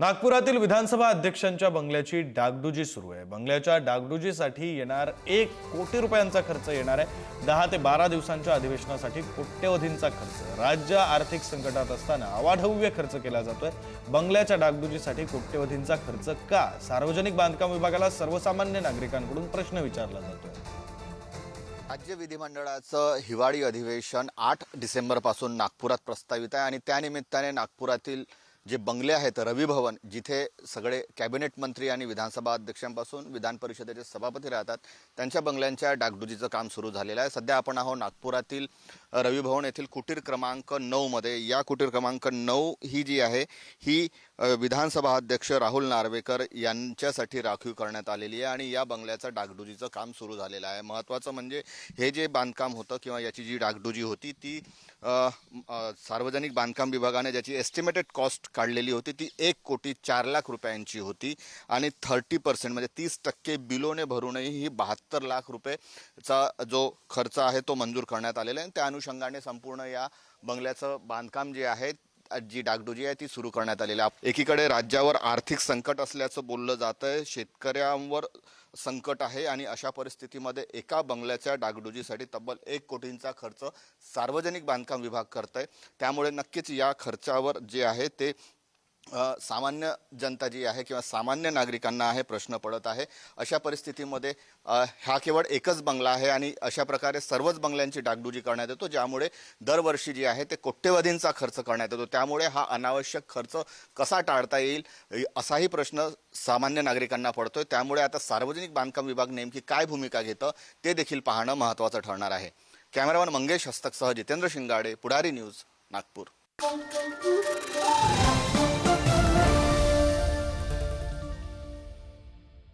नागपुरातील विधानसभा अध्यक्षांच्या बंगल्याची डागडुजी सुरू आहे. बंगल्याच्या डागडुजीसाठी येणार एक कोटी रुपयांचा खर्च येणार आहे. दहा ते बारा दिवसांच्या अधिवेशनासाठी कोट्यवधींचा खर्च. राज्य आर्थिक संकटात असताना अवाढव्य खर्च केला जातोय. बंगल्याच्या डागडुजीसाठी कोट्यवधींचा खर्च का? सार्वजनिक बांधकाम विभागाला सर्वसामान्य नागरिकांकडून प्रश्न विचारला जातोय. राज्य विधिमंडळाचं हिवाळी अधिवेशन आठ डिसेंबरपासून नागपुरात प्रस्तावित आहे आणि त्यानिमित्ताने नागपुरातील जे बंगले आहेत रवी भवन जिथे सगळे कॅबिनेट मंत्री आणि विधानसभा अध्यक्षांपासून विधान परिषदेचे सभापती राहतात त्यांच्या बंगल्यांच्या डागडुजीचं काम सुरू झालेलं आहे. सध्या आपण आहोत नागपुरातील रवी भवन येथील कुटीर क्रमांक नऊमध्ये. या कुटीर क्रमांक नऊ ही जी आहे ही विधानसभा अध्यक्ष राहुल नार्वेकर यांच्यासाठी राखीव करण्यात आलेली आहे आणि या बंगल्याचं डागडुजीचं काम सुरू झालेलं आहे. महत्त्वाचं म्हणजे हे जे बांधकाम होतं किंवा याची जी डागडुजी होती ती सार्वजनिक बांधकाम विभागाने ज्याची एस्टिमेटेड कॉस्ट काढलेली होती ती एक कोटी चार लाख रुपयांची होती आणि थर्टी पर्सेंट म्हणजे तीस टक्के बिलोने भरूनही ही बहात्तर लाख रुपयेचा जो खर्च आहे तो मंजूर करण्यात आलेला आहे. आणि त्या अनुषंगाने संपूर्ण या बंगल्याचं बांधकाम जे आहे जी डागडुजी आहे ती सुरू करण्यात आलेली आहे. एकीकडे राज्यावर आर्थिक संकट असल्याचं बोललं जात आहे शेतकऱ्यांवर संकट आहे आणि अशा परिस्थितीमध्ये एका बंगल्याच्या डागडुजीसाठी तब्बल एक कोटींचा खर्च सार्वजनिक बांधकाम विभाग करत आहे त्यामुळे नक्कीच या खर्चावर जे आहे ते सामान्य जनता जी आहे किंवा सामान्य नागरिकांना आहे प्रश्न पडत आहे. अशा परिस्थितीमध्ये हा केवळ एकच बंगला आहे आणि अशा प्रकारे सर्वच बंगल्यांची डागडुजी करण्यात येतो ज्यामुळे दरवर्षी जी आहे ते कोट्यवधींचा खर्च करण्यात येतो. त्यामुळे हा अनावश्यक खर्च कसा टाळता येईल असाही प्रश्न सामान्य नागरिकांना पडतोय. त्यामुळे आता सार्वजनिक बांधकाम विभाग नेमकी काय भूमिका घेतं ते देखील पाहणं महत्त्वाचं ठरणार आहे. कॅमेरामन मंगेश हस्तकसह जितेंद्र शिंगाडे पुढारी न्यूज नागपूर.